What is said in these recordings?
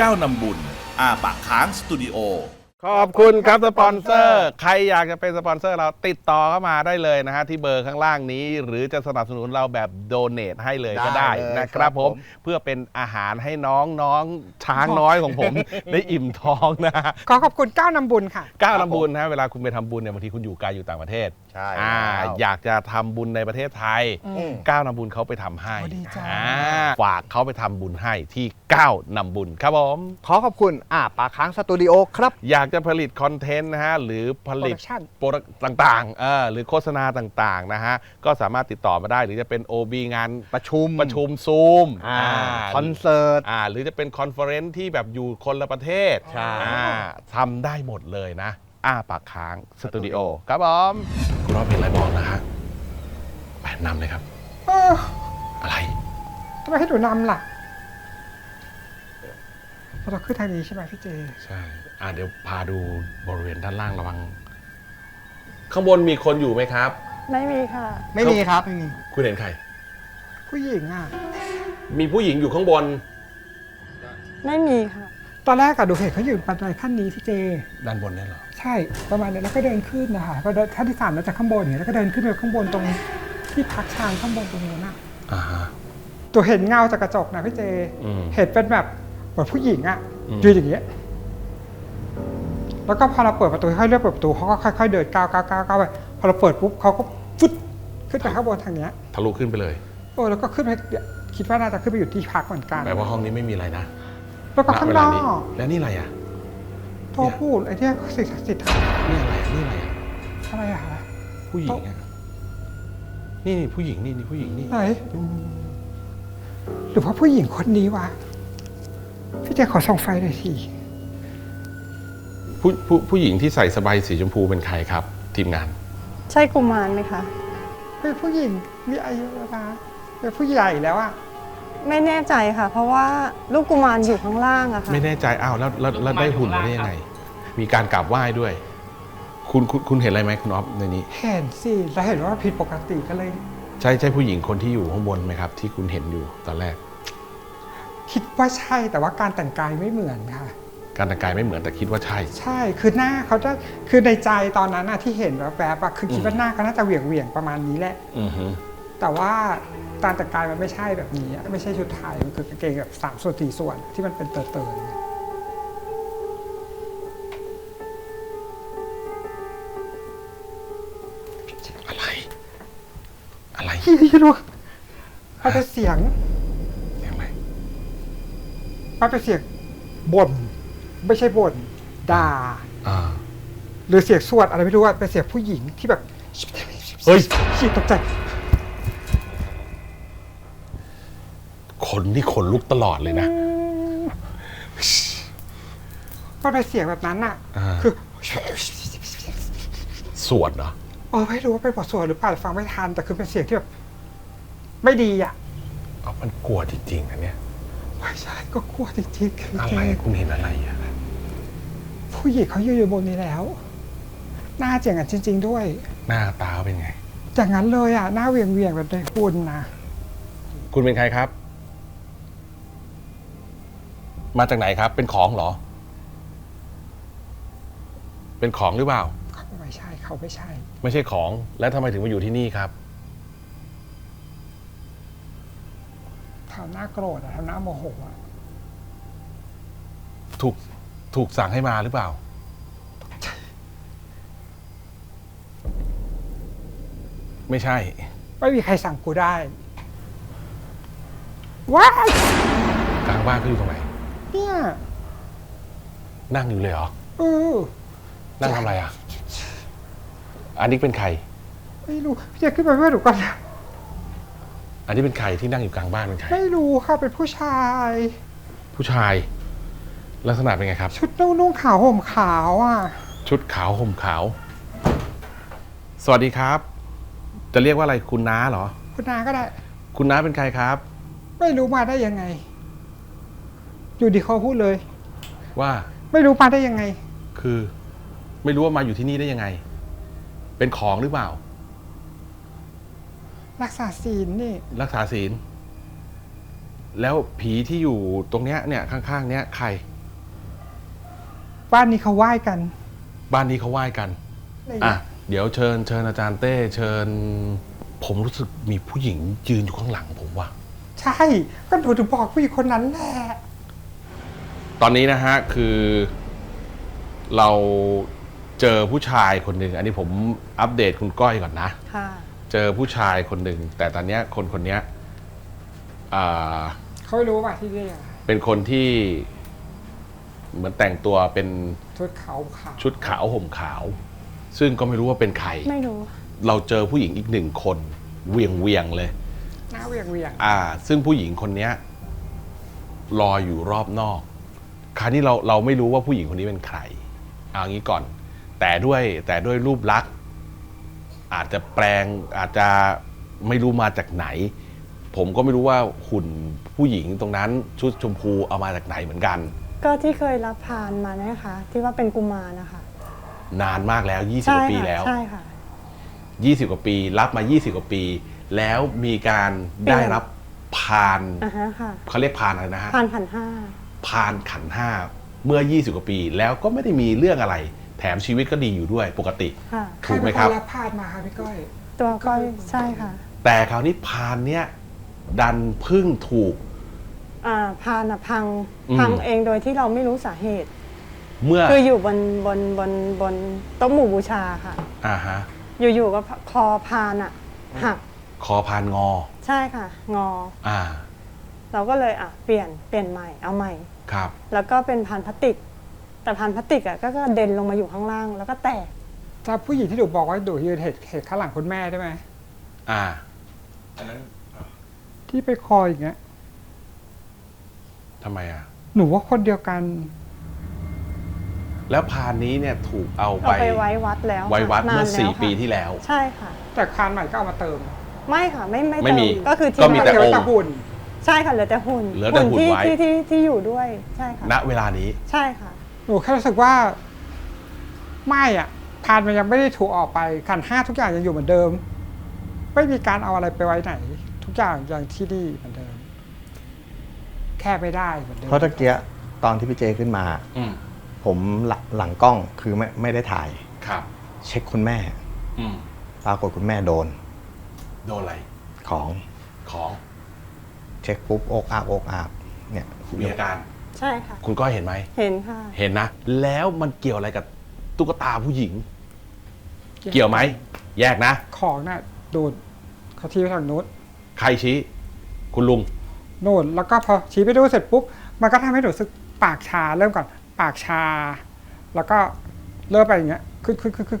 ก้าวนำบุญ อาปากค้างสตูดิโอ ขอบคุณครับสปอนเซอร์ ใครอยากจะเป็นสปอนเซอร์เราติดต่อเข้ามาได้เลยนะฮะที่เบอร์ข้างล่างนี้ หรือจะสนับสนุนเราแบบโดเนทให้เลยก็ได้ได้เลยนะคครัรับบผมผมเพื่อเป็นอาหารให้น้องน้องช้างน้อยของผม ได้อิ่มท้องนะฮะขอขอบคุณก้าวนำบุญค่ะ ก้าวทำบุญนะฮะเวลาคุณไปทำบุญเนี่ยบางทีคุณอยู่ไกลอยู่ต่างประเทศใช่อ่าแล้วอยากจะทำบุญในประเทศไทย อืม ก้าวนำบุญเขาไปทำให้โอ้ดีจัง อ่าฝากเขาไปทำบุญให้ที่ก้าวนำบุญครับผม ขอขอบคุณอ่าปากค้างสตูดิโอครับ อยากจะผลิตคอนเทนต์นะฮะ หรือผลิต Production โปรดักต์ต่างๆเออหรือโฆษณาต่างๆนะฮะ ก็สามารถติดต่อมาได้หรือจะเป็น OB งานประชุมประชุมซูมอ่าคอนเสิร์ต อ่าหรือจะเป็นคอนเฟอเรนซ์ที่แบบอยู่คนละประเทศใช่ อ่าทำได้หมดเลยนะ อ้าปากค้างสตูดิโอครับผม คุณรอบเพลงอะไรบอกนะฮะแปดนำเลยครับ เอออะไร ทำไมให้หนูนำล่ะเราขึ้นทางนี้ใช่ไหมพี่เจ ใช่อ่าเดี๋ยวพาดูบริเวณด้านล่างระวัง ข้างบนมีคนอยู่ไหมครับ ไม่มีค่ะ ไม่มีครับไม่มีคุณเห็นใคร ผู้หญิงอะ มีผู้หญิงอยู่ข้างบน ไม่มีค่ะ ตอนแรกอะดูเห็นเขาอยู่บันไดขั้นนี้พี่เจ ด้านบนเนี่ยเหรอ ใช่ประมาณนี้แล้วก็เดินขึ้นนะคะก็เดินขั้นที่สามแล้วจากข้างบนเนี่ยแล้วก็เดินขึ้นไปข้างบนตรงที่พักช้างข้างบนตรงนู้นน่ะอ่าฮะ ตัวเห็นเงาจากกระจกนะพี่เจ อืม เห็นเป็นแบบเหมือนผู้หญิงอะอืมยืนอย่างเงี้ยแล้วก็พอเราเปิดประตูค่อยๆเลื่อนเปิดประตูเขาก็ค่อยๆเดินก้าวก้าวก้าวก้าวไปพอเราเปิดปุ๊บเขาก็ฟึดขึ้นไปข้างบนทางเนี้ยทะลุขึ้นไปเลย โอ้แล้วก็ขึ้นไปคิดว่าน่าจะขึ้นไปอยู่ที่พักเหมือนกัน แปลว่าห้องนี้ไม่มีอะไรนะแล้วก็ณข้างเวนลาอกนี้แล้วนี่อะไรอะ โทรพูดไอ้เนี่ยสิทธิ์สิทธิ์นี่อะไรอะนี่อะไรอะอะไรอะคะผู้หญิงอะนี่นี่ผู้หญิงนี่นี่ผู้หญิงนี่ไหนหรือว่าผู้หญิงคนนี้วะพี่เจขอส่องไฟหน่อยทีผู้ผู้ผู้หญิงที่ใส่สบายสีชมพูเป็นใครครับ ทีมงาน ใช่กุมารไหมคะเป็นผู้หญิงมีอายุแล้วนะเป็นผู้ใหญ่แล้วอะ ไม่แน่ใจค่ะ เพราะว่าลูกกุมารอยู่ข้างล่างอะค่ะ ไม่แน่ใจอ้าวแล้วแล้วแล้วได้หุ่นมาได้ยังไง มีการกราบไหว้ด้วย คุณคุณคุณเห็นอะไรไหมคุณอ๊อฟในนี้ เห็นสิแล้วเห็นว่าผิดปกติก็เลย ใช่ใช่ผู้หญิงคนที่อยู่ข้างบนไหมครับ ที่คุณเห็นอยู่ตอนแรก คิดว่าใช่แต่ว่าการแต่งกายไม่เหมือนค่ะ การแต่งกายไม่เหมือนแต่คิดว่าใช่ ใช่คือหน้าเขาจะคือในใจตอนนั้นอะที่เห็นแบบแบบอะคือคิดว่าหน้าเขาน่าจะเหวี่ยงเหวี่ยงๆประมาณนี้แหละ อือฮึแต่ว่า การแต่งกายมันไม่ใช่แบบนี้อะไม่ใช่ชุดไทย มันคือกางเกงแบบสามส่วนสี่ส่วนที่มันเป็นเตอร์เตอร์เนี่ยอะไร อะไรพี่พี่รู้มันเป็นเสียงเสียงอะไรมันเป็นเสียงบ่นไม่ใช่บ่นด่าอ่าหรือเสียงสวดอะไรไม่รู้อะเป็นเสียงผู้หญิงที่แบบเฮ้ยชีตกใจ คนนี่ขนลุกตลอดเลยนะ มันเป็นเสียงแบบนั้นอะอ่า คือสวดเหรออ๋อไม่รู้ว่าเป็นบทสวดหรือเปล่าฟังไม่ทัน แต่คือเป็นเสียงที่แบบไม่ดีอะเอามันกลัวจริงๆนะเนี่ย ไม่ใช่ก็กลัวจริงๆคืออะไรคุณเห็นอะไรอะผู้หญิงเขายืนอยู่บนนี้แล้ว หน้าเจียงกันจริง ๆ ด้วย หน้าตาเป็นไง อย่างนั้นเลยอะหน้าเวียงเวียงๆแบบในหุ่นนะคุณเป็นใครครับ มาจากไหนครับ เป็นของเหรอ เป็นของหรือเปล่าเขาไม่ใช่เขาไม่ใช่ ไม่ใช่ของ แล้วทำไมถึงมาอยู่ที่นี่ครับ ทำหน้าโกรธอะทำหน้าโมโหอะถูกถูกสั่งให้มาหรือเปล่า ไม่ใช่ ไม่มีใครสั่งกูได้ว้ายกลางบ้านเขาอยู่ตรงไหน เนี่ยนั่งอยู่เลยเหรอ เออนั่งทำอะไรอะ อันนี้เป็นใคร ไม่รู้พี่จะขึ้นไปเพื่อนหนูก่อนนะอันนี้เป็นใครที่นั่งอยู่กลางบ้านเป็นใคร ไม่รู้ค่ะเป็นผู้ชาย ผู้ชาย ลักษณะเป็นไงครับ ชุดนุ่งนุ่งขาวห่มขาวอะ ชุดขาวห่มขาว สวัสดีครับ จะเรียกว่าอะไรคุณน้าเหรอ คุณนาก็ได้ คุณน้าเป็นใครครับ ไม่รู้มาได้ยังไง อยู่ดีเขาพูดเลย ว่าไม่รู้มาได้ยังไง คือ ไม่รู้ว่ามาอยู่ที่นี่ได้ยังไง เป็นของหรือเปล่า รักษาศีลนี่ รักษาศีล แล้วผีที่อยู่ตรงเนี้ยเนี่ยข้างๆเนี้ยใคร บ้านนี้เขาไหว้กัน บ้านนี้เขาไหว้กัน อะไรอย่างเงี้อะ ยเดี๋ยวเชิญเชิญอาจารย์เต้เชิญ ผมรู้สึกมีผู้หญิงยืนอยู่ข้างหลังผมว่ะ ใช่ ก็หนูถึงบอกผู้หญิงคนนั้นแหละ ตอนนี้นะฮะคือเราเจอผู้ชายคนหนึ่งอันนี้ผมอัปเดตคุณก้อยก่อนนะ ค่ะ เจอผู้ชายคนหนึ่งแต่ตอนเนี้ยคนคนเนี้ยอ่า เขาไม่รู้ว่าที่นี่อะเป็นคนที่เหมือนแต่งตัวเป็นชุดขาวขาวชุดขาวห่มขาว ซึ่งก็ไม่รู้ว่าเป็นใคร ไม่รู้ เราเจอผู้หญิงอีกหนึ่งคนเวียงเวียงๆเลย หน้าเวียงเวียงอ่า ซึ่งผู้หญิงคนเนี้ยรออยู่รอบนอก คราวนี้เราเราไม่รู้ว่าผู้หญิงคนนี้เป็นใครเอางี้ก่อน แต่ด้วยแต่ด้วยรูปลักษณ์อาจจะแปลงอาจจะไม่รู้มาจากไหน ผมก็ไม่รู้ว่าหุ่นผู้หญิงตรงนั้นชุดชมพูเอามาจากไหนเหมือนกัน ก็ที่เคยรับพานมานะคะ ที่ว่าเป็นกุมารนะคะนานมากแล้ว 20กใช่ว่าปีค่ะแล้ว ใช่ค่ะ 20 กว่าปี รับมา 20 กว่าปี แล้วมีการได้รับพานอ่าฮะค่ะเขาเรียกพานอะไรนะฮะพานพันห้า พานขันห้าเมื่อ 20 กว่าปี แล้วก็ไม่ได้มีเรื่องอะไร แถมชีวิตก็ดีอยู่ด้วยปกติ ค่ะใครถูกไหมเป็นคครันบรับพาดมาคะพี่ก้อย ตัวก้อยใช่ค่ะแต่คราวนี้พานเนี้ยดันเพึ่งถูก อ่าพานอะพังอืม พังเองโดยที่เราไม่รู้สาเหตุ เมื่อคืออยู่บนบนบนบนโต๊ะหมู่บูชาค่ะ อ่าฮะอยู่ๆก็คอพานอะหักคอพานงอ ใช่ค่ะ งอ อ่า เราก็เลยอะเปลี่ยนเปลี่ยนใหม่เอาใหม่ ครับ แล้วก็เป็นพานพลาสติก แต่พานพลาสติกอะก็กระเด็นลงมาอยู่ข้างล่าง แล้วก็แตกถ้าผู้หญิงที่หนูบอกว่าหนูยืนเห็นเห็นข้างหลังคุณแม่ได้ไหมอ่าที่ไปคออย่างเงี้ย ทำไมอะ หนูว่าคนเดียวกัน แล้วพานนี้เนี่ยถูกเอาเอาไปไปไว้วัดแล้วไว้วัดค่ะเมื่อนแล้วสี่ค่ะปีที่แล้ว ใช่ค่ะ แต่คานใหม่ก็เอามาเติมไม่ค่ะไม่ไม่ไม่มีเติก็คือที่ก็มีแต่เดี๋ยวองค์ ตะหุ่น ใช่ค่ะเหลือแต่หุ่นเหลือแต่หุ่นที่ไว้ ที่ที่ที่อยู่ด้วยใช่ค่ะณเวลานี้ ใช่ค่ะ หนูแค่รู้สึกว่าไม่อะพานมันยังไม่ได้ถูกออกไปขันห้าทุกอย่างยังอยู่เหมือนเดิม ไม่มีการเอาอะไรไปไว้ไหน ทุกอย่างยังที่นี่เหมือนเดิม แค่ไม่ได้เหมือนเดิมเพราะตะเกียตอนที่พี่เจขึ้นมา อืมผมหลังหลังกล้องคือไม่ไม่ได้ถ่าย ครับ เช็คคุณแม่ อืมปรากฏคุณแม่โดนโดนอะไรของของเช็คปุ๊บอกอาบอกอาบเนี่ยมีอาการ ใช่ค่ะ คุณก้อยเห็นไหม เห็นค่ะ เห็นนะ แล้วมันเกี่ยวอะไรกับตุ๊กตาผู้หญิง เกี่ยวไหม แยกนะ ของน่ะโดนเขาชี้ไปทางนู้นใครชี้ คุณลุง โน่นแล้วก็พอชี้ไปดูเสร็จปุ๊บ มันก็ทำให้หนูรู้สึกปากชาเริ่มก่อนปากชา แล้วก็เริ่มไปอย่างเงี้ยคือคือคือคือ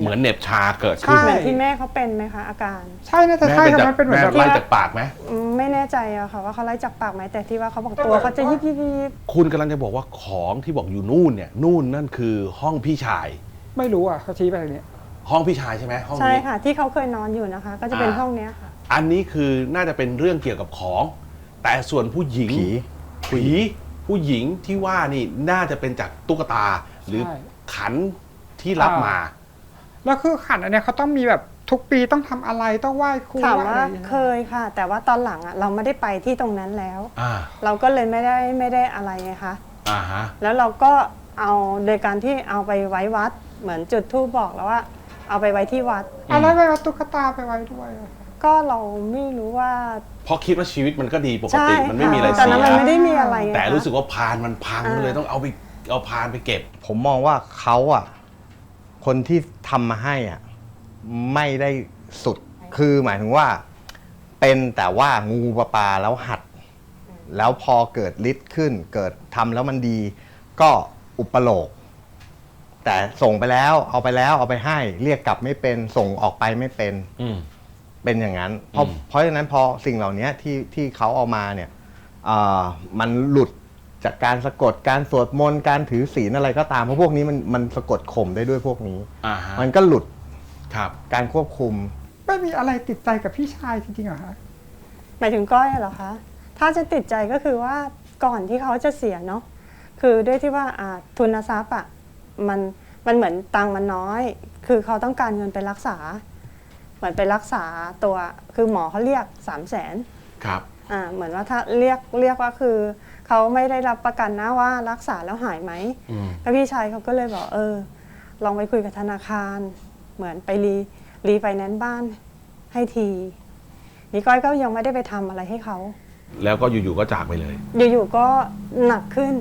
เหมือนเหน็บชาเกิดใช่ขึ้นเหมือนที่แม่เขาเป็นไหมคะอาการใช่น่าจะแม่ใช่เป็นครับจากมันเป็นเหมือนแม่แบบไล่ว่าจากปากไหมอืมไม่แน่ใจอะค่ะว่าเขาไล่จากปากไหมแต่ที่ว่าเขาบอกตัวเขาจะยิบยิบยิบคุณกำลังจะบอกว่าของที่บอกอยู่นู่นเนี่ย นู่นนั่นคือห้องพี่ชาย ไม่รู้อะเขาชี้ไปทางเนี้ยห้องพี่ชายใช่ไหมห้องใช่นี้ ค่ะ ที่เขาเคยนอนอยู่นะคะ ก็จะเป็นอ่า ห้องเนี้ยค่ะ อันนี้คือน่าจะเป็นเรื่องเกี่ยวกับของ แต่ส่วนผู้หญิงผีผีผู้หญิงที่ว่านี่น่าจะเป็นจากตุ๊กตา หรือใช่ ขันที่รับมา แล้วคือขันอันเนี้ยเขาต้องมีแบบทุกปีต้องทำอะไรต้องไหว้ครูถามไหว้ว่าอะไรอย่างเงี้ยเคยค่ะ แต่ว่าตอนหลังอะเราไม่ได้ไปที่ตรงนั้นแล้ว อ่าเราก็เลยไม่ได้ไม่ได้อะไรไงคะ อ่าฮะแล้วเราก็เอาโดยการที่เอาไปไว้วัด เหมือนจุดทูบบอกแล้วว่า เอาไปไว้ที่วัด เอาแล้วไปเอาตุ๊กตาไปไว้ด้วยอะ ก็เราไม่รู้ว่าเพราะคิดว่าชีวิตมันก็ดีปกใช่ติมันไม่มีอะไรค่ะตอนเสีนั้นยมันไม่ได้มีอะไรไงแต่คะ รู้สึกว่าพานมันพังอ่า เลยต้องเอาไป เอาพานไปเก็บ ผมมองว่าเขาอะ คนที่ทำมาให้อะ ไม่ได้สุดคือหมายถึงว่า เป็นแต่ว่างูปลาปลาแล้วหัด แล้วพอเกิดฤทธิ์ขึ้น เกิดทำแล้วมันดี ก็อุปโลก แต่ส่งไปแล้ว เอาไปแล้วเอาไปให้ เรียกกลับไม่เป็นส่งออกไปไม่เป็น อืม เป็นอย่างนั้น เพราะอืม เพราะฉะนั้นพอสิ่งเหล่านี้ที่ที่เขาเอามาเนี่ยอ่ามันหลุด จากการสะกดการสวดมนต์การถือศีลอะไรก็ตามเพราะพวกนี้มันมันสะกดข่มได้ด้วยพวกนี้ อ่าฮะมันก็หลุดครับ การควบคุม ไม่มีอะไรติดใจกับพี่ชายจริงๆเหรอคะ หมายถึงก้อยเหรอคะ ถ้าจะติดใจก็คือว่าก่อนที่เขาจะเสียเนาะ คือด้วยที่ว่าอ่าทุนทรัพย์อะมันมันเหมือนตังค์มันน้อย คือเขาต้องการเงินไปรักษา เหมือนไปรักษาตัว คือหมอเขาเรียกสามแสน ครับ อ่าเหมือนว่าถ้าเรียกเรียกว่าคือ เขาไม่ได้รับประกันนะว่ารักษาแล้วหายไหมอืม แล้วพี่ชายเขาก็เลยบอกเออ ลองไปคุยกับธนาคาร เหมือนไปรีรีไฟแนนซ์บ้านให้ทีนี่ก้อยก็ยังไม่ได้ไปทำอะไรให้เขา แล้วก็อยู่ๆก็จากไปเลย อยู่ๆก็หนักขึ้น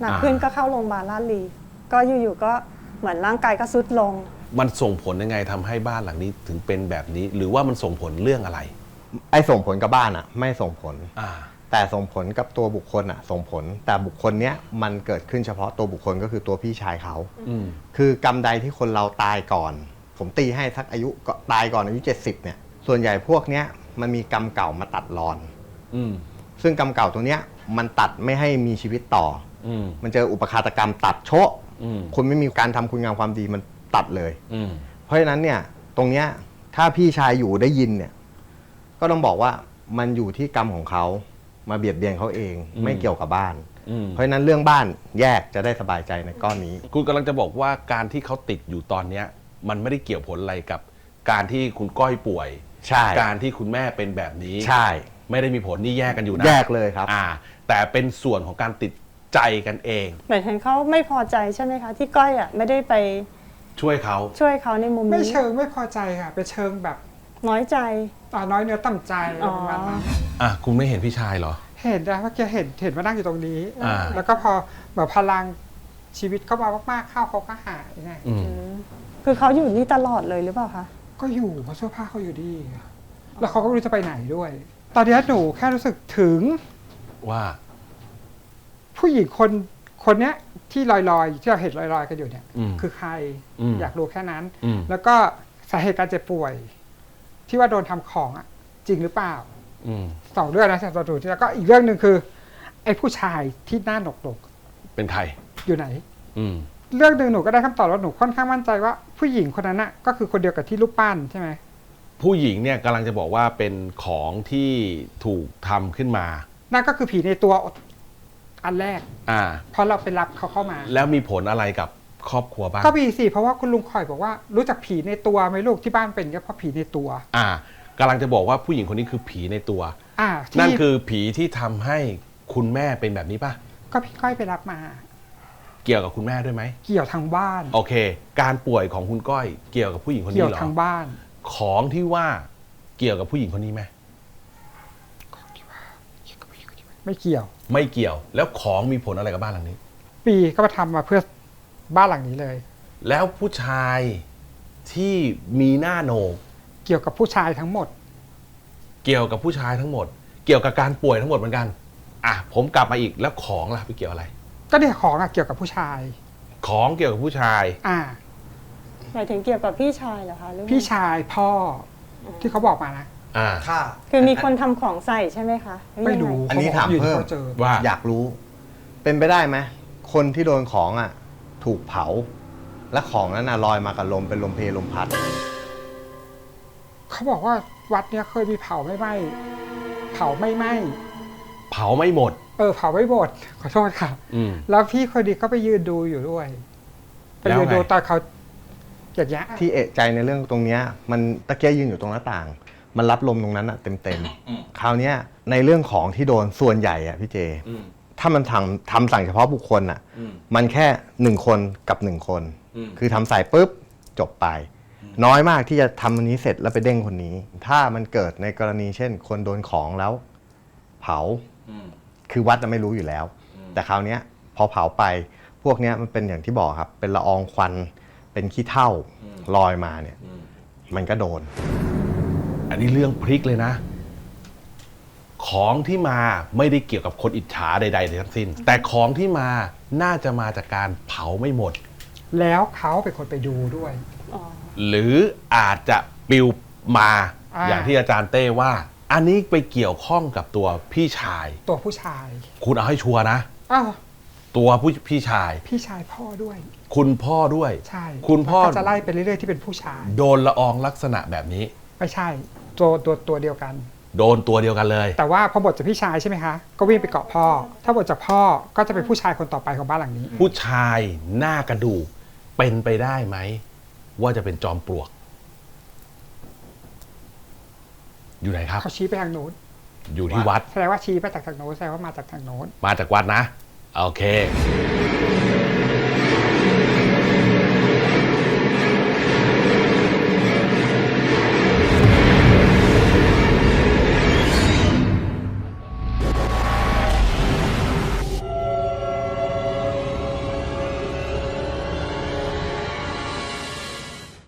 หนักขึ้นอ่า ก็เข้าโรงพยาบาลลาดลี ก็อยู่ๆก็เหมือนร่างกายก็ทรุดลง มันส่งผลยังไงทำให้บ้านหลังนี้ถึงเป็นแบบนี้ หรือว่ามันส่งผลเรื่องอะไร ไอ้ส่งผลกับบ้านอะ ไม่ส่งผล อ่า แต่ส่งผลกับตัวบุคคลอะส่งผล แต่บุคคลเนี้ยมันเกิดขึ้นเฉพาะตัวบุคคลก็คือตัวพี่ชายเขา อืม คือกรรมใดที่คนเราตายก่อน ผมตีให้สักอายุก็ตายก่อนอายุ 70เนี่ย ส่วนใหญ่พวกเนี้ยมันมีกรรมเก่ามาตัดรอน อืม ซึ่งกรรมเก่าตัวเนี้ยมันตัดไม่ให้มีชีวิตต่อ อืม มันเจออุปคาตกรรมตัดโชะอืม คุณไม่มีการทำคุณงามความดีมันตัดเลย อืม เพราะฉะนั้นเนี่ยตรงเนี้ยถ้าพี่ชายอยู่ได้ยินเนี่ย ก็ต้องบอกว่ามันอยู่ที่กรรมของเขา มาเบียดเบียนเขาเองอืมไม่เกี่ยวกับบ้านอืมเพราะฉะนั้นเรื่องบ้านแยกจะได้สบายใจในก้อนนี้ คุณกำลังจะบอกว่าการที่เขาติดอยู่ตอนเนี้ย มันไม่ได้เกี่ยวผลอะไรกับ การที่คุณก้อยป่วย ใช่ การที่คุณแม่เป็นแบบนี้ ใช่ ไม่ได้มีผลนี่แยกกันอยู่นะแยกเลยครับ อ่า แต่เป็นส่วนของการติดใจกันเองเหมือนเห็นเขาไม่พอใจใช่ไหมคะ ที่ก้อยอะไม่ได้ไปช่วยเขาช่วยเขาในมุมไม่นี้เชิงไม่พอใจค่ะเป็นเชิงแบบ น้อยใจ อ่าน้อยเนื้อต่ำใจอะไรประมาณนั้นอะคุณไม่เห็นพี่ชายเหรอ เห็นนะเมื่อกี้เห็นเห็นว่านั่งอยู่ตรงนี้ อ่า แล้วก็พอเหมือนพลังชีวิตเข้ามามากๆเข้าเขาก็หายไงอืม คือเขาอยู่นี่ตลอดเลยหรือเปล่าคะก็อยู่เพราะเสื้อผ้าเขาอยู่ดี แล้วเขาก็ไม่รู้จะไปไหนด้วย ตอนนี้หนูแค่รู้สึกถึงว่าผู้หญิงคนคนเนี้ยที่ลอยๆที่เราเห็นลอยๆกันอยู่เนี่ย อืม คือใครอืมอยากรู้แค่นั้น อืม แล้วก็สาเหตุการเจ็บป่วย ที่ว่าโดนทำของอะจริงหรือเปล่าอืมสองเรื่องนะสำหรับหนูแล้วก็อีกเรื่องหนึ่งคือ ไอ้ผู้ชายที่หน้าหนกเป็นใครๆอยู่ไหน อืมเรื่องหนึ่งหนูก็ได้คำตอบว่าหนูค่อนข้างมั่นใจว่า ผู้หญิงคนนั้นน่ะก็คือคนเดียวกับที่รูปปั้นใช่ไหมผู้หญิงเนี่ยกำลังจะบอกว่าเป็นของที่ถูกทำขึ้นมา นั่นก็คือผีในตัวอันแรก อ่าเพราะเราไปรับเขาเข้ามา แล้วมีผลอะไรกับ ครอบครัวบ้างก็มีสิเพราะว่าคุณลุงคอยบอกว่ารู้จักผีในตัวไหมลูกที่บ้านเป็นอย่างเงี้ยเพราะผีในตัว อ่ากำลังจะบอกว่าผู้หญิงคนนี้คือผีในตัว อ่าที่นั่นคือผีที่ทำให้คุณแม่เป็นแบบนี้ป่ะ ก็พี่ก้อยไปรับมา เกี่ยวกับคุณแม่ด้วยไหม เกี่ยวทางบ้าน โอเค การป่วยของคุณก้อยเกี่ยวกับผู้หญิงคนเกี่นี้ยวเหรอ ทางบ้านของที่ว่าเกี่ยวกับผู้หญิงคนนี้ไหม ไม่เกี่ยว ไม่เกี่ยว แล้วของมีผลอะไรกับบ้านหลังนี้ ปีก็มาทำมาเพื่อ บ้านหลังนี้เลย แล้วผู้ชายที่มีหน้าโหนก เกี่ยวกับผู้ชายทั้งหมด เกี่ยวกับผู้ชายทั้งหมด เกี่ยวกับการป่วยทั้งหมดเหมือนกัน อะผมกลับมาอีกแล้วของล่ะไปเกี่ยวอะไร ก็เนี่ยของอะเกี่ยวกับผู้ชาย ของเกี่ยวกับผู้ชาย อ่า หมายถึงเกี่ยวกับพี่ชายเหรอคะหรือไงพี่ชายพ่อที่เขาบอกมานะอ่า ค่ะ คือมีคนทำของใส่ใช่ไหมคะหอไม่ยังงรู้อันนี้ขบกถามอยู่เพิ่มขเจอว่า อยากรู้ เป็นไปได้ไหมคนที่โดนของอะ ถูกเผา และของนั้นน่ะลอยมากับลมเป็นลมเพลลมพัด เขาบอกว่าวัดเนี้ยเคยมีเผาไม่ไหม้เผาไม่ไหม้เผาไม่หมด เออเผาไม่หมดขอโทษค่ะอืม แล้วพี่คนดีก็ไปยืนดูอยู่ด้วยไปแล้วยืนดูไงตอนเขาอย่างเงี้ยที่เอะใจในเรื่องตรงเนี้ยมันตะเกียยืนอยู่ตรงหน้าต่าง มันรับลมตรงนั้นอะเต็มเต็มๆคราวเนี้ยในเรื่องของที่โดนส่วนใหญ่อะพี่เจ อืม ถ้ามันทำทำสั่งเฉพาะบุคคลอะอืม มันแค่หนึ่งคนกับหนึ่งคน อืม คือทำใส่ปุ๊บจบไป น้อยมากที่จะทำอันนี้เสร็จแล้วไปเด้งคนนี้ ถ้ามันเกิดในกรณีเช่น คนโดนของแล้ว เผา อืม คือวัดจะไม่รู้อยู่แล้วแต่คราวเนี้ยพอเผาไปพวกเนี้ยมันเป็นอย่างที่บอกครับ เป็นละอองควัน เป็นขี้เถ้าลอยมาเนี่ย อืม มันก็โดน อันนี้เรื่องพลิกเลยนะ ของที่มาไม่ได้เกี่ยวกับคนอิจฉาใดๆทั้งสิ้น แต่ของที่มาน่าจะมาจากการเผาไม่หมด แล้วเขาเป็นคนไปดูด้วยอ๋อหรืออาจจะปลิวมาอ่าอย่างที่อาจารย์เต้ว่า อันนี้ไปเกี่ยวข้องกับตัวพี่ชาย ตัวผู้ชายคุณเอาให้ชัวร์นะ อ้าวตัวผู้พี่ชาย พี่ชายพ่อด้วย คุณพ่อด้วย ใช่คุณพ่อก็จะไล่ไปเรื่อยๆที่เป็นผู้ชาย โดนละอองลักษณะแบบนี้ ไม่ใช่ ตัวตัวตัวเดียวกัน โดนตัวเดียวกันเลย แต่ว่าพอบทจากพี่ชายใช่ไหมคะ ก็วิ่งไปเกาะพ่อ ถ้าบทจากพ่อก็จะเป็นผู้ชายคนต่อไปของบ้านหลังนี้ ผู้ชายหน้ากระดูกเป็นไปได้ไหม ว่าจะเป็นจอมปลวก อยู่ไหนครับ เขาชี้ไปทางโน้นอยู่ที่วัด แสดงว่าชี้ไปจากทางโน้นแสดงว่ามาจากทางโน้นมาจากวัดนะ โอเค